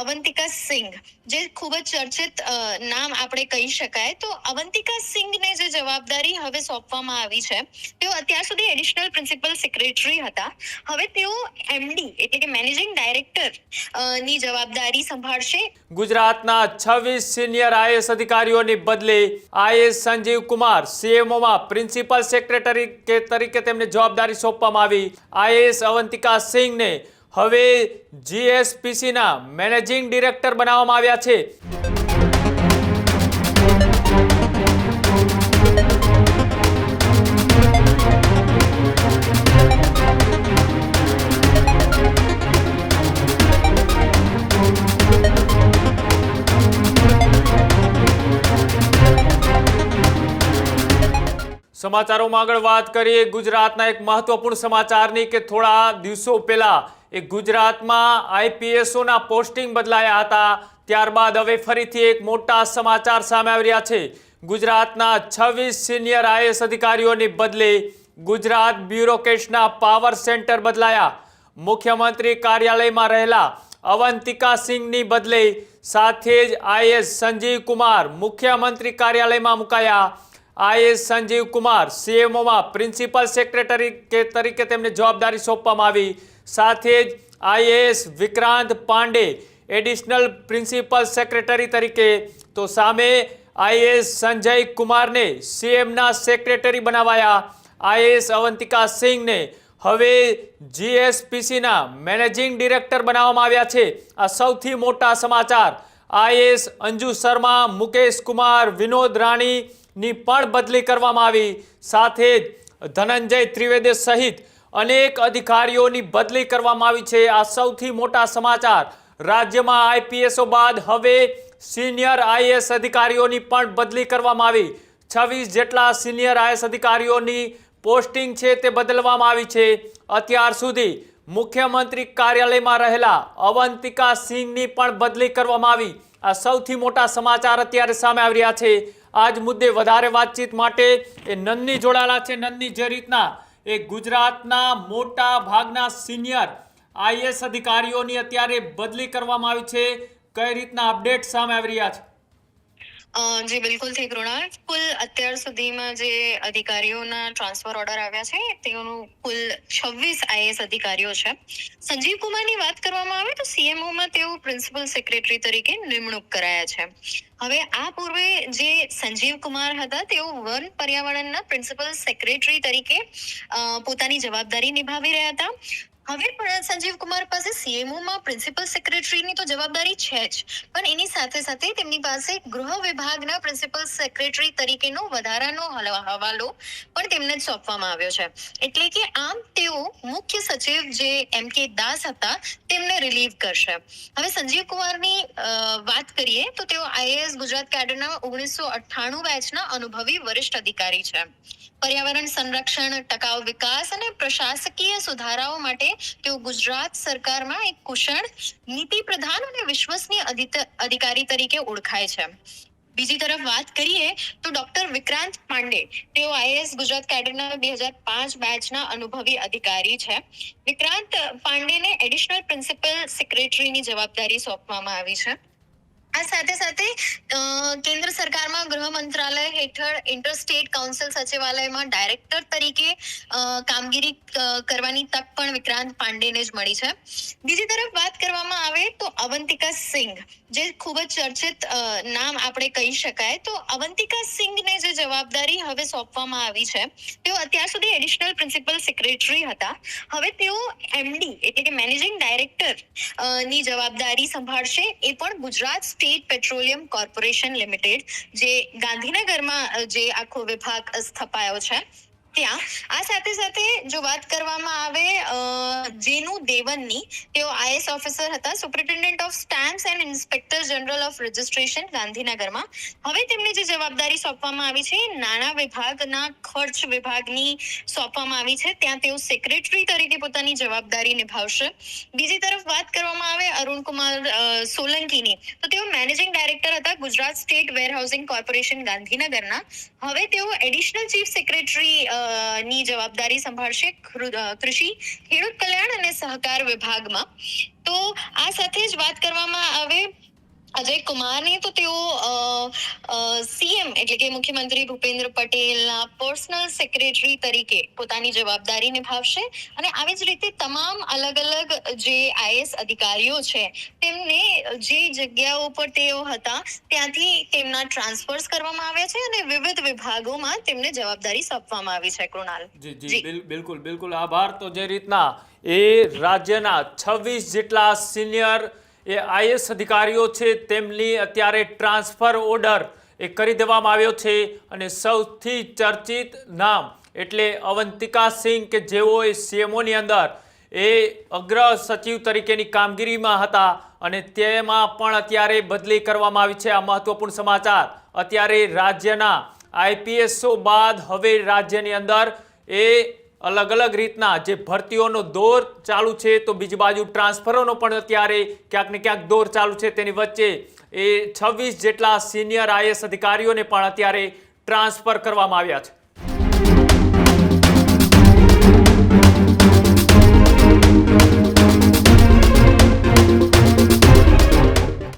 અવંતિકા સિંઘ, જે ખૂબ જ ચર્ચિત નામ આપણે કહી શકાય. તો અવંતિકા સિંઘને જે જવાબદારી હવે સોંપવામાં આવી છે, તેઓ અત્યાર સુધી એડિશનલ પ્રિન્સિપલ સેક્રેટરી હતા. હવે તેઓ એમડી, એટલે કે મેનેજિંગ ડાયરેક્ટરની જવાબદારી સંભાળશે. ગુજરાતના છવ્વીસ સિનિયર આઈએસ અધિકારીઓની બદલે આઈએસ સંજીવ કુમાર, સીએમઓમાં પ્રિન્સિપલ સેક્રેટરી કે તરીકે તેમને જવાબદારી સોંપવામાં આવી. આઈએસ અવંતિકા સિંઘને હવે જીએસપીસીના મેનેજિંગ ડિરેક્ટર બનાવવામાં આવ્યા છે. સમાચારોમાં આગળ વાત કરીએ ગુજરાતના એક મહત્વપૂર્ણ સમાચારની કે થોડા દિવસો પહેલા એ ગુજરાતમાં આઈપીએસઓના પોસ્ટિંગ બદલાયા હતા. ત્યારબાદ હવે ફરીથી એક મોટા સમાચાર સામે આવી રહ્યા છે. ગુજરાતના છવ્વીસ સિનિયર આઈએસ અધિકારીઓની બદલે ગુજરાત બ્યુરોક્રેટ્સના પાવર સેન્ટર બદલાયા. મુખ્યમંત્રી કાર્યાલયમાં રહેલા અવંતિકા સિંહની બદલે સાથે જ આઈએસ સંજીવ કુમાર મુખ્યમંત્રી કાર્યાલયમાં મુકાયા. આઈએસ સંજીવ કુમાર સીએમઓમાં પ્રિન્સિપલ સેક્રેટરી તરીકે તેમને જવાબદારી સોંપવામાં આવી. સાથે જ IAS Vikrant Pandey additional principal secretary તરીકે, તો સામે આઈએએસ સંજય કુમારને સીએમના સેક્રેટરી બનાવાયા. આઈએએસ અવંતિકા સિંહને હવે જીએસપીસીના મેનેજિંગ ડિરેક્ટર બનાવવામાં આવ્યા છે. આ સૌથી મોટા સમાચાર. આઈએએસ અંજુ શર્મા, મુકેશ કુમાર, વિનોદ રાણીની પણ બદલી કરવામાં આવી. સાથે જ ધનંજય ત્રિવેદી સહિત અનેક અધિકારીઓની બદલી કરવામાં આવી છે. આ સૌથી મોટા સમાચાર. રાજ્યમાં આઈપીએસઓ બાદ હવે સિનિયર આઈએસ અધિકારીઓની પણ બદલી કરવામાં આવી. છવ્વીસ જેટલા સિનિયર આઈએસ અધિકારીઓની પોસ્ટિંગ છે તે બદલવામાં આવી છે. અત્યાર સુધી મુખ્યમંત્રી કાર્યાલયમાં રહેલા અવંતિકા સિંહની પણ બદલી કરવામાં આવી. આ સૌથી મોટા સમાચાર અત્યારે સામે આવી રહ્યા છે. આજ મુદ્દે વધારે વાતચીત માટે એ નંદની જોડાયેલા છે. નંદની જે રીતના એ ગુજરાતના મોટા ભાગના સિનિયર આઈએસ અધિકારીઓની અત્યારે બદલી કરવામાં આવી છે. કઈ રીતના અપડેટ સામે આવી રહ્યા છે? અ, બિલકુલ બિલકુલથી કૃણાલ કુલ અત્યાર સુધીમાં જે અધિકારીઓના ટ્રાન્સફર ઓર્ડર આવ્યા છે તેઓનું કુલ છવ્વીસ આઈએસ અધિકારીઓ છે. સંજીવ કુમારની વાત કરવામાં આવે તો સીએમઓમાં તેઓ પ્રિન્સિપલ સેક્રેટરી તરીકે નિમણૂક કરાયા છે. હવે આ પૂર્વે જે સંજીવ કુમાર હતા તેઓ વન પર્યાવરણના પ્રિન્સિપલ સેક્રેટરી તરીકે પોતાની જવાબદારી નિભાવી રહ્યા હતા. હવે પણ સંજીવ કુમાર પાસે સીએમઓમાં પ્રિન્સિપલ સેક્રેટરીની તો જવાબદારી છે જ. પણ એની સાથે સાથે તેમની પાસે ગૃહ વિભાગના પ્રિન્સિપલ સેક્રેટરી તરીકેનો વધારાનો હવાલો પણ તેમને જ સોંપવામાં આવ્યો છે. એટલે કે આમ તેઓ મુખ્ય સચિવ જે એમ કે દાસ હતા તેમને રિલીવ કરશે. હવે સંજીવ કુમારની વાત કરીએ તો તેઓ આઈએએસ ગુજરાત કેડરના ઓગણીસો અઠ્ઠાણું બેચના અનુભવી વરિષ્ઠ અધિકારી છે. પર્યાવરણ સંરક્ષણ, ટકાઉ વિકાસ અને પ્રશાસકીય સુધારાઓ માટે તેઓ ગુજરાત સરકારમાં એક કુશળ નીતિ પ્રધાન અને વિશ્વસનીય અધિકારી તરીકે ઓળખાય છે. બીજી તરફ વાત કરીએ તો ડોક્ટર વિક્રાંત પાંડે, તેઓ આઈએએસ ગુજરાત કેડરના બે હજાર પાંચ બેચના અનુભવી અધિકારી છે. વિક્રાંત પાંડેને એડિશનલ પ્રિન્સિપલ સેક્રેટરીની જવાબદારી સોંપવામાં આવી છે. આ સાથે સાથે કેન્દ્ર સરકારમાં ગૃહ મંત્રાલય હેઠળ ઇન્ટરસ્ટેટ કાઉન્સિલ સચિવાલયમાં ડાયરેક્ટર તરીકે કામગીરી કરવાની તક પણ વિક્રાંત પાંડેને જ મળી છે. બીજી તરફ વાત કરવામાં આવે તો અવંતિકા સિંઘ, જે ખૂબ જ ચર્ચિત નામ આપણે કહી શકાય. તો અવંતિકા સિંઘને જે જવાબદારી હવે સોંપવામાં આવી છે, તેઓ અત્યાર સુધી એડિશનલ પ્રિન્સિપલ સેક્રેટરી હતા. હવે તેઓ એમડી એટલે કે મેનેજિંગ ડાયરેક્ટરની જવાબદારી સંભાળશે, એ પણ Gujarat state petroleum corporation limited જે ગાંધીનગરમાં જે આખો વિભાગ સ્થપાયો છે ત્યાં. આ સાથે સાથે જો વાત કરવામાં આવે જેનું દેવનની, તેઓ આઈએસ ઓફિસર હતા, superintendent of stamps and inspector general of registration ગાંધીનગરમાં. હવે તેમને જે જવાબદારી સોંપવામાં આવી છે નાણાં વિભાગના ખર્ચ વિભાગની સોંપવામાં આવી છે. ત્યાં તેઓ સેક્રેટરી તરીકે પોતાની જવાબદારી નિભાવશે. બીજી તરફ વાત કરવામાં આવે અરુણકુમાર સોલંકીની, તો તેઓ મેનેજિંગ ડાયરેક્ટર હતા ગુજરાત સ્ટેટ વેરહાઉસિંગ કોર્પોરેશન ગાંધીનગરના. હવે તેઓ એડિશનલ ચીફ સેક્રેટરી ની જવાબદારી સંભાળશે કૃષિ, ખેડૂત કલ્યાણ અને સહકાર વિભાગમાં. તો આ સાથે જ વાત કરવામાં આવે અજય કુમારને તો તેઓ સીએમ એટલે કે મુખ્યમંત્રી ભૂપેન્દ્ર પટેલના પર્સનલ સેક્રેટરી તરીકે પોતાની જવાબદારી નિભાવશે અને આવી જ રીતે તમામ અલગ અલગ જે આઈએસ અધિકારીઓ છે તેમને જે જગ્યાઓ પર તેઓ હતા ત્યાંથી તેમના ટ્રાન્સફર્સ કરવામાં આવ્યા છે અને વિવિધ વિભાગોમાં તેમને જવાબદારી સોંપવામાં આવી છે કૃણાલ. જી જી બિલકુલ બિલકુલ. આભાર. તો જે રીતના એ રાજ્યના છવ્વીસ જેટલા સિનિયર એ આઈએસ અધિકારીઓ છે તેમની અત્યારે ટ્રાન્સફર ઓર્ડર એ કરી દેવામાં આવ્યો છે અને સૌથી ચર્ચિત નામ એટલે અવંતિકા સિંહ કે જેઓ એ સીએમઓની અંદર એ અગ્ર સચિવ તરીકેની કામગીરીમાં હતા અને તેમાં પણ અત્યારે બદલી કરવામાં આવી છે આ મહત્વપૂર્ણ સમાચાર. અત્યારે રાજ્યના આઈપીએસઓ બાદ હવે રાજ્યની અંદર એ અલગ અલગ રીતના જે ભરતીઓનો દોર ચાલુ છે, તો બીજી બાજુ ટ્રાન્સફરોનો પણ અત્યારે ક્યાંક ને ક્યાંક દોર ચાલુ છે. તેની વચ્ચે એ છવ્વીસ જેટલા સિનિયર આઈએસ અધિકારીઓને પણ અત્યારે ટ્રાન્સફર કરવામાં આવ્યા છે.